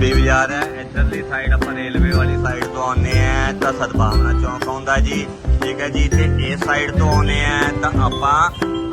ਧੋਬੀ ਬਾਜ਼ਾਰ ਹੈ, ਇੱਧਰਲੀ ਸਾਈਡ ਆਪਾਂ ਰੇਲਵੇ ਵਾਲੀ ਸਾਈਡ ਤੋਂ ਆਉਂਦੇ ਆ ਤਾਂ ਸਦਭਾਵਨਾ ਚੌਂਕ ਆਉਂਦਾ ਜੀ। ਠੀਕ ਹੈ ਜੀ, ਤੇ ਇਸ ਸਾਈਡ ਤੋਂ ਆਉਂਦੇ ਆ ਤਾਂ ਆਪਾਂ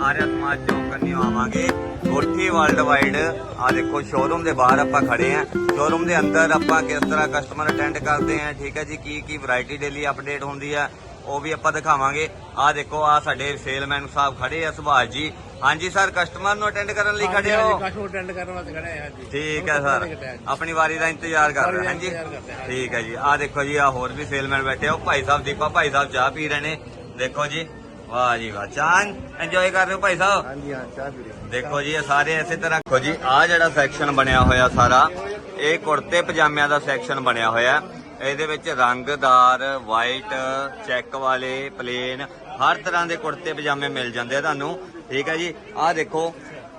ਆਰਿਆ ਸਮਾਜ ਚੌਂਕ ਕੰਨੀ ਆਵਾਂਗੇ। ਕੋਠੀ ਵਰਲਡ ਵਾਈਡ ਆ ਦੇਖੋ ਸ਼ੋਰੂਮ ਦੇ ਬਾਹਰ ਆਪਾਂ ਖੜੇ ਆ ਸ਼ੋਰੂਮ ਦੇ ਅੰਦਰ ਆਪਾਂ ਕਿਸ ਤਰ੍ਹਾਂ ਕਸਟਮਰ ਅਟੈਂਡ ਕਰਦੇ ਆ ਠੀਕ ਹੈ ਜੀ ਕੀ ਕੀ ਵੈਰਾਈਟੀ ਡੇਲੀ ਅਪਡੇਟ ਹੁੰਦੀ ਆ, ਉਹ ਵੀ ਆਪਾਂ ਦਿਖਾਵਾਂਗੇ। ਆ ਦੇਖੋ ਆ ਸਾਡੇ ਸੇਲਮੈਨ ਸਾਹਿਬ ਖੜੇ ਆ, ਸੁਭਾਸ਼ ਜੀ। ਹਾਂਜੀ ਸਰ ਕਸਟਮਰ ਨੂੰ ਅਟੈਂਡ ਕਰਨ ਲਈ ਖੜੇ ਹੋ। ਕਸਟਮਰ ਅਟੈਂਡ ਕਰਨ ਵਾਸਤੇ ਖੜੇ ਆ ਜੀ ਠੀਕ ਹੈ ਸਰ। ਆਪਣੀ ਵਾਰੀ ਦਾ ਇੰਤਜ਼ਾਰ ਕਰ ਰਹੇ ਹਾਂ ਜੀ ਹਾਂ। ਠੀਕ ਹੈ ਜੀ। ਆ ਦੇਖੋ ਜੀ ਆ ਹੋਰ ਵੀ ਸੇਲਮੈਨ ਬੈਠੇ ਹੋ ਭਾਈ ਸਾਹਿਬ ਦੀਪਾ ਭਾਈ ਸਾਹਿਬ ਚਾਹ ਪੀ ਰਹੇ ਨੇ। ਦੇਖੋ ਜੀ। ਵਾਹ ਜੀ ਵਾਹ। ਚਾਹ ਇੰਜੋਏ ਕਰ ਰਹੇ ਹੋ ਭਾਈ ਸਾਹਿਬ? ਹਾਂਜੀ ਹਾਂ ਚਾਹ ਪੀ ਰਹੇ ਦੇਖੋ ਜੀ ਇਹ ਸਾਰੇ ਇਸੇ ਤਰ੍ਹਾਂ ਦੇਖੋ ਜੀ ਆ ਜਿਹੜਾ ਸੈਕਸ਼ਨ ਬਣਿਆ ਹੋਇਆ ਸਾਰਾ ਇਹ ਕੁੜਤੇ ਪਜਾਮਿਆਂ ਦਾ ਸੈਕਸ਼ਨ ਬਣਿਆ ਹੋਇਆ। ਇਹਦੇ ਵਿੱਚ ਰੰਗਦਾਰ ਵਾਈਟ ਚੈੱਕ ਵਾਲੇ ਪਲੇਨ ਹਰ ਤਰ੍ਹਾਂ ਦੇ ਕੁੜਤੇ ਪਜਾਮੇ ਮਿਲ ਜਾਂਦੇ ਆ ਤੁਹਾਨੂੰ। ਠੀਕ ਹੈ ਜੀ। ਆਹ ਦੇਖੋ